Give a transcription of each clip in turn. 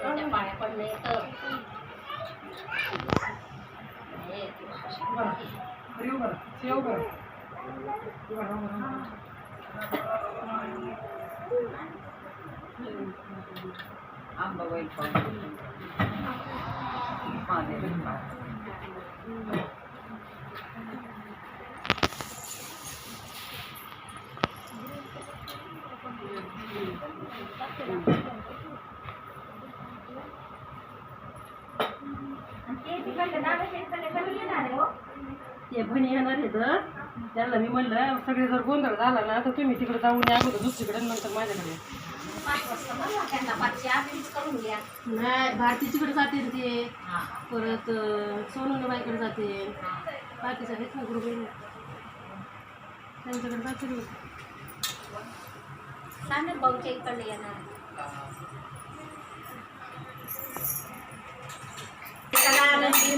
Ano ba? Connector. Ang bawal pa. Panel pa. Thank you. ते भणी येणार आहे तर त्यांना मी म्हणलं सगळे जर गोंधळ झाला ना तर तुम्ही तिकडे जाऊन या अगोदर दुसरीकडे नंतर माझ्याकडे. नाही भारतीचीकडे जाते ते. परत सोनून बाईकडे जाते. बाकीचा हेच ना ग्रुप त्यांच्याकडे जाते सांगेल भाऊच्या इकडे येणार.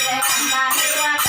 Lihat,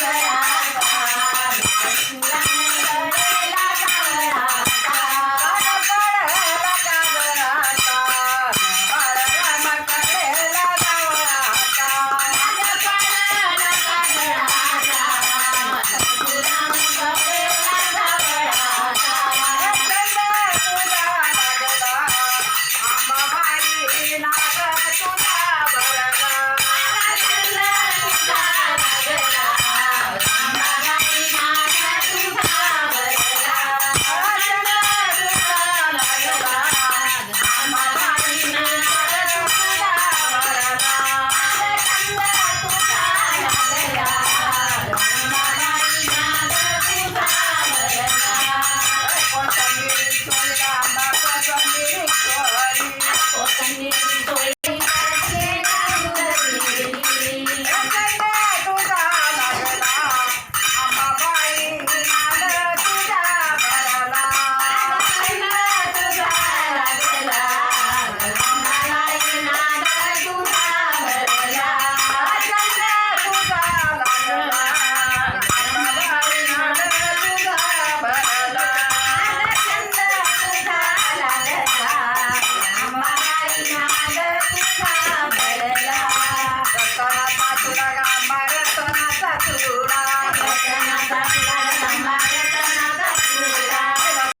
Bye.